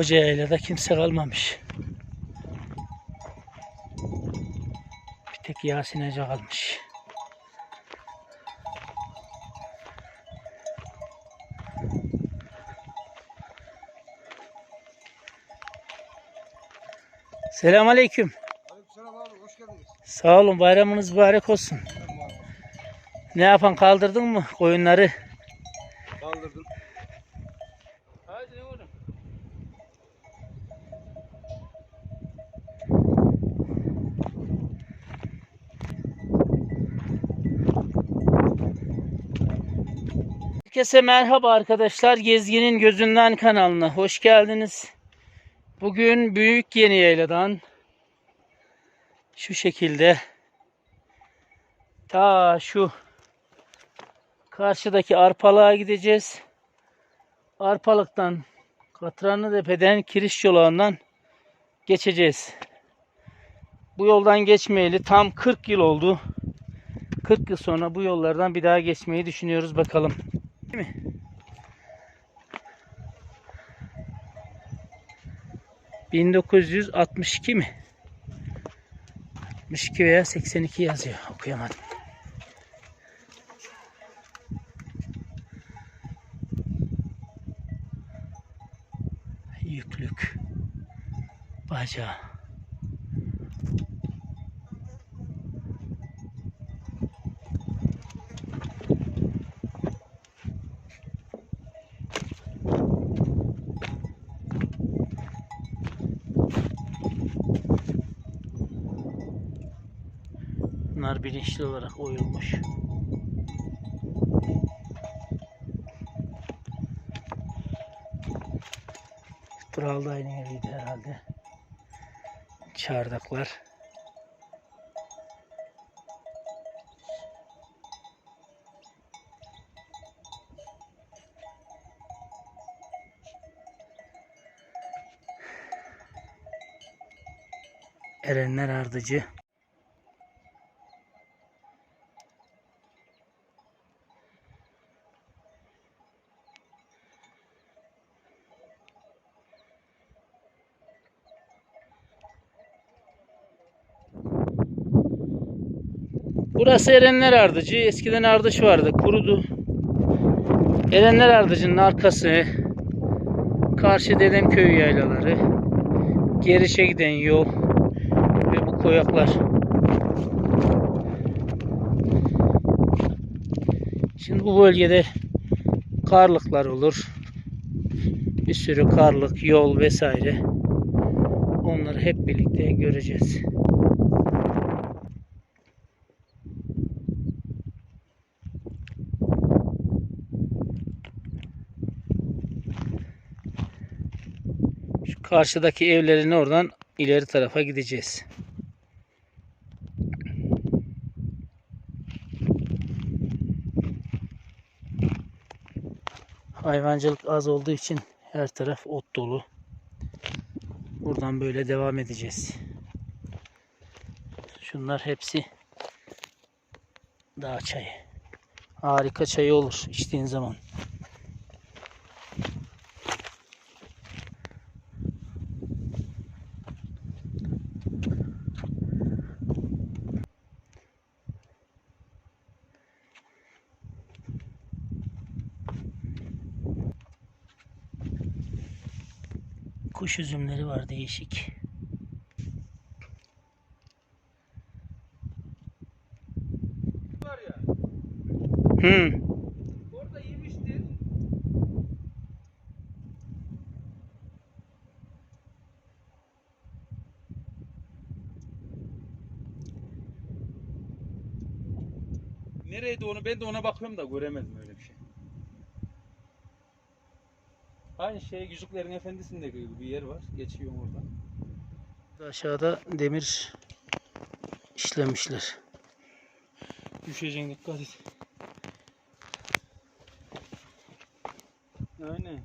Koca yaylada kimse kalmamış. Bir tek Yasin Hoca kalmış. Selamünaleyküm. Aleykümselam abi hoş geldiniz. Sağ olun bayramınız mübarek olsun. Ne yapan kaldırdın mı koyunları? Herkese merhaba arkadaşlar. Gezginin Gözünden kanalına hoş geldiniz. Bugün Büyük Yeni Yayla'dan şu şekilde ta şu karşıdaki arpalığa gideceğiz. Arpalık'tan Katranlıtepe'den Kiriş yolağından geçeceğiz. Bu yoldan geçmeyeli tam 40 yıl oldu. 40 yıl sonra bu yollardan bir daha geçmeyi düşünüyoruz bakalım. Değil mi? ...1962 mi? 62 veya 82 yazıyor. Okuyamadım. yüklük bacağı. Bunlar bilinçli olarak oyulmuş. Tural da aynı yeriydi herhalde. Çardaklar. Erenler Ardıcı. Burası Erenler Ardıcı. Eskiden ardış vardı. Kurudu. Erenler Ardıcı'nın arkası. Karşı Dedemköy yaylaları. Gerişe giden yol. Ve bu koyaklar. Şimdi bu bölgede karlıklar olur. Bir sürü karlık, yol vesaire. Onları hep birlikte göreceğiz. Karşıdaki evlerin oradan ileri tarafa gideceğiz. Hayvancılık az olduğu için her taraf ot dolu. Buradan böyle devam edeceğiz. Şunlar hepsi dağ çayı. Harika çayı olur içtiğin zaman. Kuş üzümleri var değişik. Var ya Hmm. orada yemiştir. Nereydi onu? Ben de ona bakıyorum da göremedim öyle bir şey. Aynı şey Yüzüklerin Efendisi'ndeki gibi bir yer var. Geçiyorum oradan. Aşağıda demir işlemişler. Düşeceksin dikkat et. Aynen.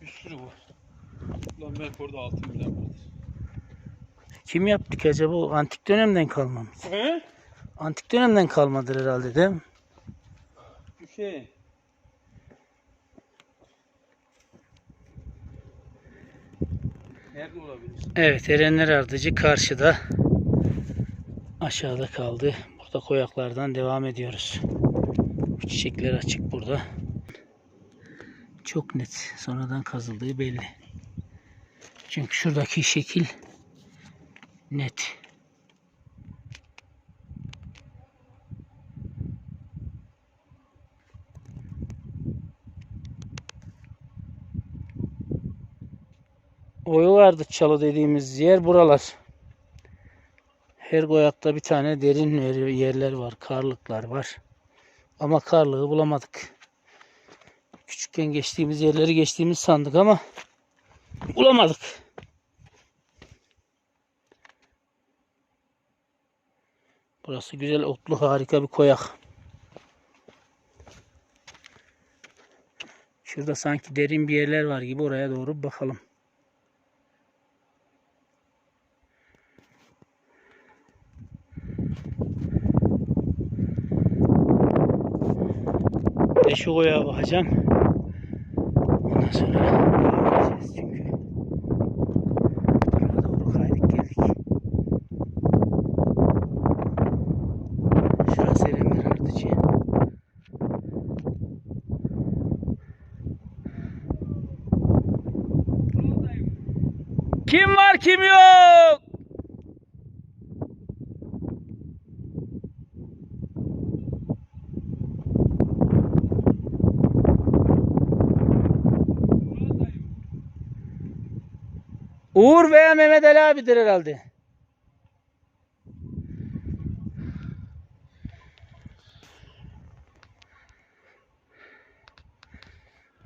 Bir sürü var. Lan belki orada altın bile vardır. Kim yaptı ki acaba? O antik dönemden kalma mı? He? Antik dönemden kalmadır herhalde değil mi? Bir şey. Evet Erenler Ardıcı karşıda. Aşağıda kaldı. Burada koyaklardan devam ediyoruz. Bu çiçekler açık burada. Çok net. Sonradan kazıldığı belli. Çünkü şuradaki şekil net. Vardı çalı dediğimiz yer buralar. Her koyakta bir tane derin yer- yerler var. Karlıklar var. Ama karlığı bulamadık. Küçükken geçtiğimiz yerleri geçtiğimiz sandık ama bulamadık. Burası güzel otlu harika bir koyak. Şurada sanki derin bir yerler var gibi oraya doğru bakalım. Şu koyağa bakacağım. Ondan sonra devam edeceğiz çünkü. Tarafa doğru kaydık geldik. Şurası Erenler Ardıcı. Kim var kim yok? Uğur veya Mehmet Ali abidir herhalde.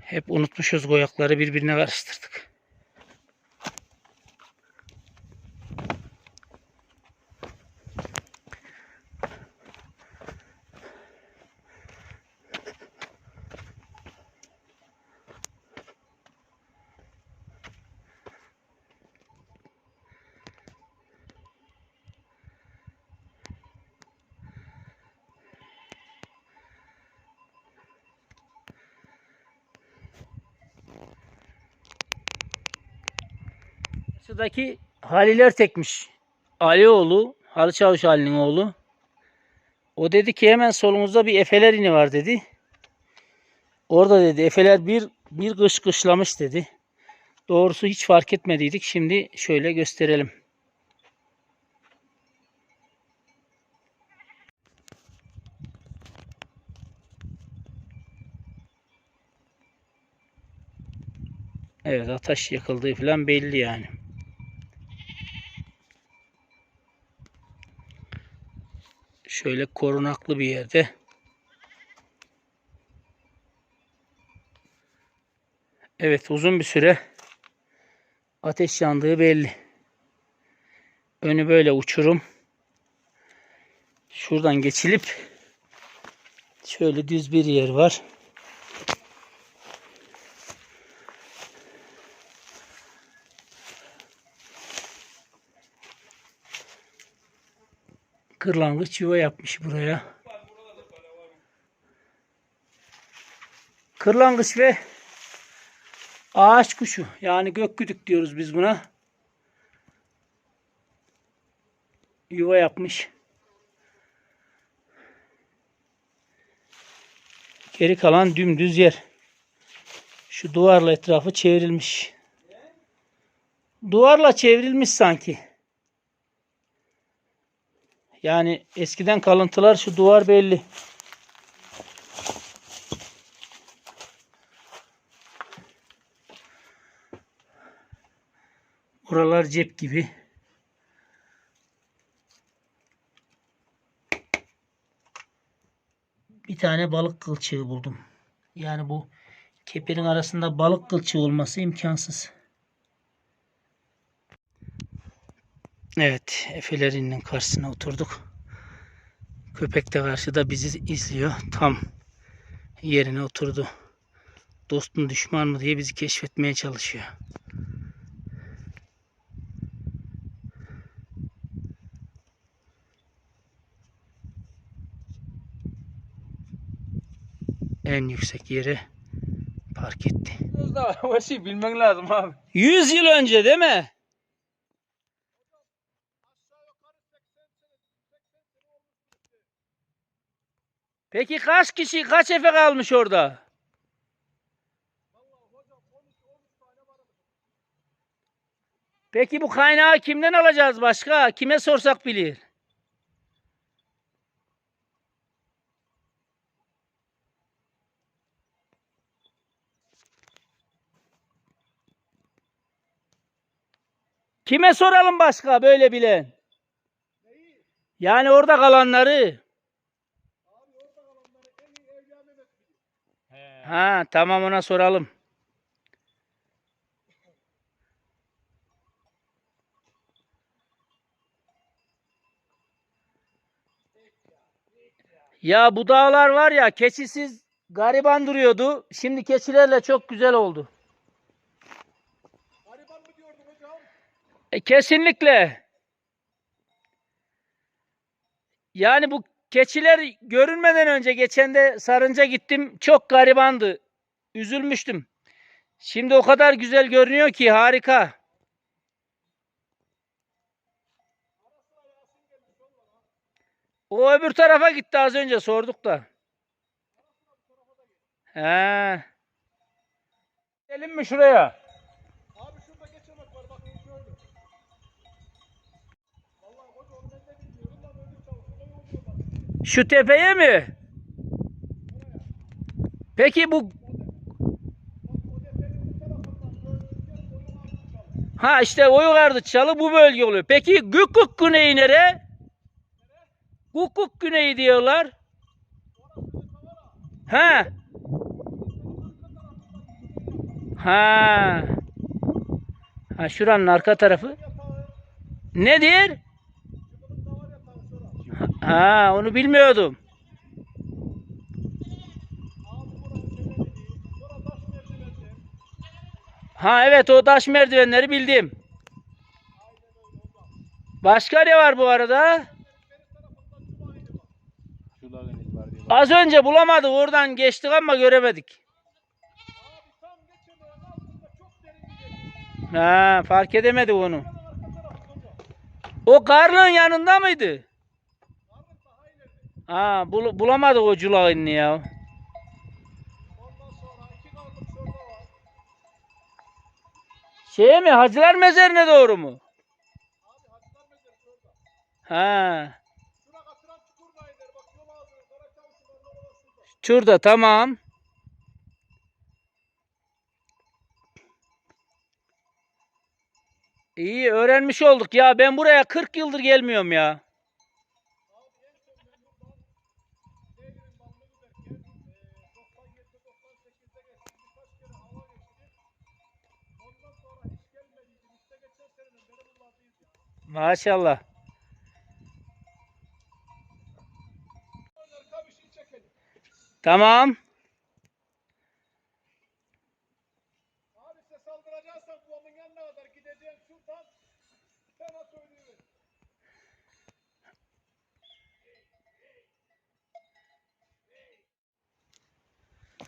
Hep unutmuşuz koyakları birbirine karıştırdık. Şuradaki Haliler tekmiş. Alioğlu, Halı Çavuş Ali'nin oğlu. O dedi ki hemen solumuzda bir efeler ini var dedi. Orada dedi efeler bir bir kış kışlamış dedi. Doğrusu hiç fark etmediydik. Şimdi şöyle gösterelim. Evet ateş yakıldığı falan belli yani. Şöyle korunaklı bir yerde. Evet uzun bir süre ateş yandığı belli. Önü böyle uçurum. Şuradan geçilip şöyle düz bir yer var. Kırlangıç yuva yapmış buraya. Kırlangıç ve ağaç kuşu yani gökgüdük diyoruz biz buna. Yuva yapmış. Geri kalan dümdüz yer. Şu duvarla etrafı çevrilmiş. Duvarla çevrilmiş sanki. Yani eskiden kalıntılar şu duvar belli. Buralar cep gibi. Bir tane balık kılçığı buldum. Yani bu keperin arasında balık kılçığı olması imkansız. Evet, Efe'lerinin karşısına oturduk. Köpek de karşıda bizi izliyor. Tam yerine oturdu. Dostun düşman mı diye bizi keşfetmeye çalışıyor. En yüksek yere park etti. Bilmen lazım abi. 100 yıl önce değil mi? Peki kaç kişi, kaç efe kalmış orada? Peki bu kaynağı kimden alacağız başka? Kime sorsak bilir. Kime soralım başka böyle bilen? Yani orada kalanları. Ha tamam ona soralım. Ya bu dağlar var ya keçisiz gariban duruyordu. Şimdi keçilerle çok güzel oldu. Gariban mı diyordun hocam? E, kesinlikle. Yani bu keçiler görünmeden önce geçen de sarınca gittim. Çok garibandı. Üzülmüştüm. Şimdi o kadar güzel görünüyor ki harika. O öbür tarafa gitti az önce sorduk da. He. Gidelim mi şuraya? Abi şurada geçemek var bakın şöyle. Vallahi hoca onu ben de bilmiyorum da öyle çalışıyor oluyor bak. Şu tepeye mi? Peki bu O ha işte Oyugardı çalı bu bölge oluyor. Peki Gükük güneyi nere? Gükük güneyi diyorlar. Ha. Ha. Ha şuranın arka tarafı. Nedir? Ha onu bilmiyordum. Ha evet o taş merdivenleri bildim. Başka ne var bu arada? Az önce bulamadık oradan geçtik ama göremedik. Ha fark edemedik onu. O karlığın yanında mıydı? Ha bul- bulamadık o culağını ya. Şeye mi Hacılar Mezarı'na doğru mu? Abi Hacılar Mezarı şurada. Ha. Şurada. Şurada tamam. İyi öğrenmiş olduk ya. Ben buraya 40 yıldır gelmiyorum ya. Maşallah. Tamam. Abi ses aldıracaksan kulağımın yanına kadar gideceğim şuradan. Sana söylüyorum.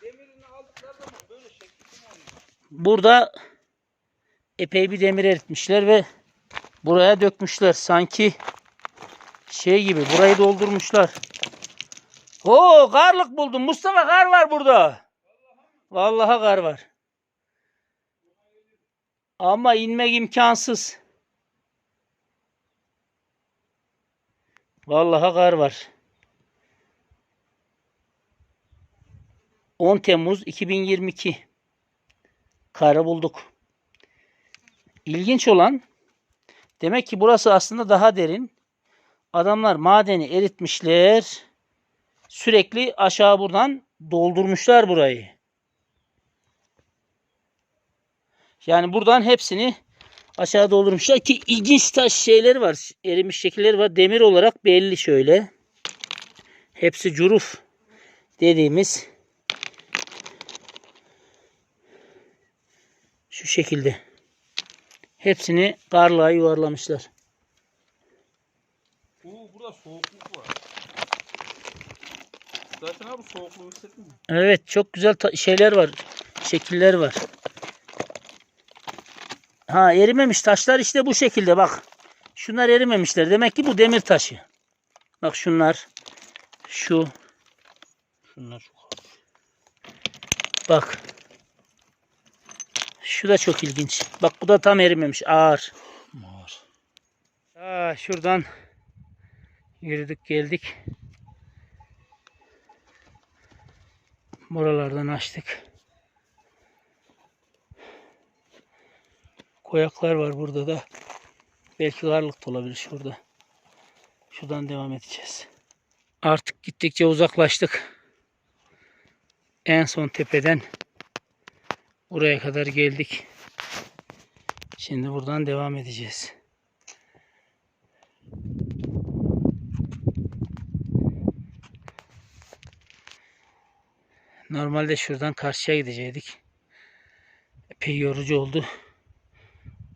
Demirini aldıkları zaman böyle şekli oluyor. Burada epey bir demir eritmişler ve buraya dökmüşler. Sanki şey gibi burayı doldurmuşlar. Oo karlık buldum. Mustafa kar var burada. Vallahi kar var. Ama inmek imkansız. Vallahi kar var. 10 Temmuz 2022. Karı bulduk. İlginç olan demek ki burası aslında daha derin. Adamlar madeni eritmişler. Sürekli aşağı buradan doldurmuşlar burayı. Yani buradan hepsini aşağı doldurmuşlar ki ilginç taş şeyleri var. Erimiş şekilleri var. Demir olarak belli şöyle. Hepsi curuf dediğimiz şu şekilde. Hepsini karlığa yuvarlamışlar. Oo burada soğukluk var. Zaten abi soğukluğu hissettin mi? Evet çok güzel şeyler var. Şekiller var. Ha erimemiş taşlar işte bu şekilde bak. Şunlar erimemişler. Demek ki bu demir taşı. Bak şunlar. Şu. Şunlar hafif. Bak. Şu da çok ilginç. Bak bu da tam erimemiş. Ağır. Ağır. Aa, şuradan yürüdük geldik. Buralardan açtık. Koyaklar var burada da. Belki karlık da olabilir şurada. Şuradan devam edeceğiz. Artık gittikçe uzaklaştık. En son tepeden buraya kadar geldik. Şimdi buradan devam edeceğiz. Normalde şuradan karşıya gidecektik. Epey yorucu oldu.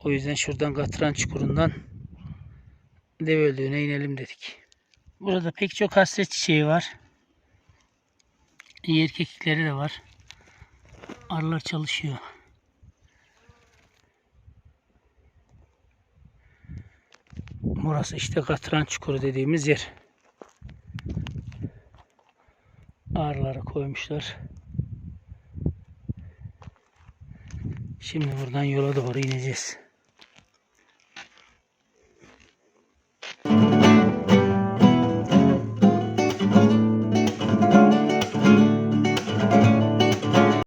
O yüzden şuradan Katran Çukuru'ndan Deveöldüğü'ne inelim dedik. Burada pek çok hasret çiçeği var. Yer kekikleri de var. Arılar çalışıyor. Burası işte Katran Çukuru dediğimiz yer. Ağırlara koymuşlar. Şimdi buradan yola doğru ineceğiz.